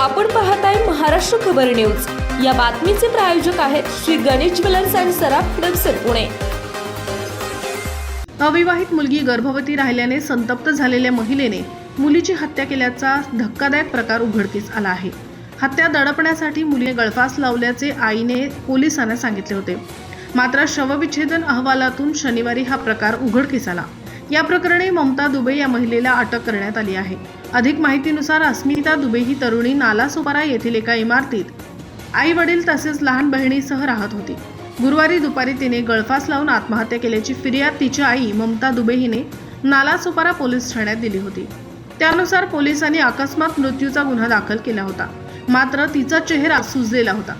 आपण पाहताय महाराष्ट्र खबर न्यूज. या बातमीचे प्रायोजक आहेत श्री गणेश ज्वेलर्स अँड सराफ हडपसर पुणे. अविवाहित मुलगी गर्भवती राहिल्याने संतप्त झालेल्या महिलेने मुलीची हत्या केल्याचा धक्कादायक प्रकार उघडकीस आला आहे. हत्या दडपण्यासाठी मुलीने गळफास लावल्याचे आईने पोलिसांना सांगितले होते. मात्र शवविच्छेदन अहवालातून शनिवारी हा प्रकार उघडकीस आला. या प्रकरणी ममता दुबे या महिलेला अटक करण्यात आली आहे. अधिक माहितीनुसार अस्मिता दुबे ही तरुणी नालासोपारा येथील एका इमारतीत आई वडील तसेच लहान बहिणीसह राहत होती. गुरुवारी दुपारी तिने गळफास लावून आत्महत्या केल्याची फिर्याद तिची आई ममता दुबे हिने नालासोपारा पोलीस ठाण्यात दिली होती. त्यानुसार पोलिसांनी अकस्मात मृत्यूचा गुन्हा दाखल केला होता. मात्र तिचा चेहरा सुजलेला होता.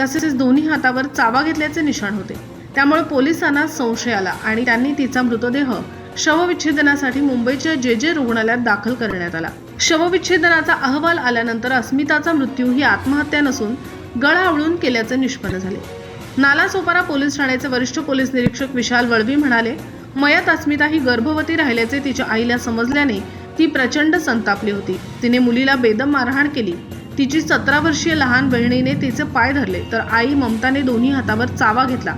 तसेच दोन्ही हातावर चावा घेतल्याचे निशाण होते. त्यामुळे पोलिसांना संशय आला आणि त्यांनी तिचा मृतदेह शवविच्छेदनासाठी मुंबईच्या जे जे रुग्णालयात दाखल करण्यात आला. शवविच्छेदनाचा अहवाल आल्यानंतर अस्मिताचा मृत्यू ही आत्महत्या नसून गळा आवळून केल्याचे निष्पन्न झाले. नालासोपारा पोलीस ठाण्याचे वरिष्ठ पोलीस निरीक्षक विशाल वळवी म्हणाले मयत अस्मिता ही गर्भवती राहिल्याचे तिच्या आईला समजल्याने ती प्रचंड संतापली होती. तिने मुलीला बेदम मारहाण केली. तिची सतरा वर्षीय लहान बहिणीने तिचे पाय धरले तर आई ममताने दोन्ही हातावर चावा घेतला.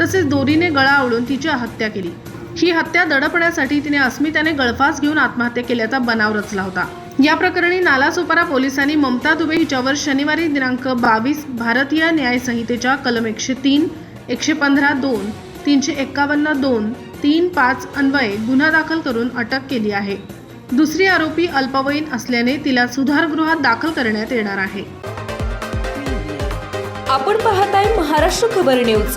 तसेच दोरीने गळा आवळून तिची हत्या केली. ही हत्या दडपण्यासाठी तिने अस्मिताने गळफास घेऊन आत्महत्या केल्याचा बनाव रचला होता. या प्रकरणी नालासोपारा पोलिसांनी ममता दुबे हिच्यावर शनिवारी दिनांक बावीस भारतीय न्याय संहितेच्या कलम एकशे तीन एकशे पंधरा दोन तीनशे एक्कावन्न दोन तीन पाच अन्वये गुन्हा दाखल करून अटक केली आहे. दुसरी आरोपी अल्पवयीन असल्याने तिला सुधारगृहात दाखल करण्यात येणार आहे. आपण पाहताय महाराष्ट्र खबर न्यूज.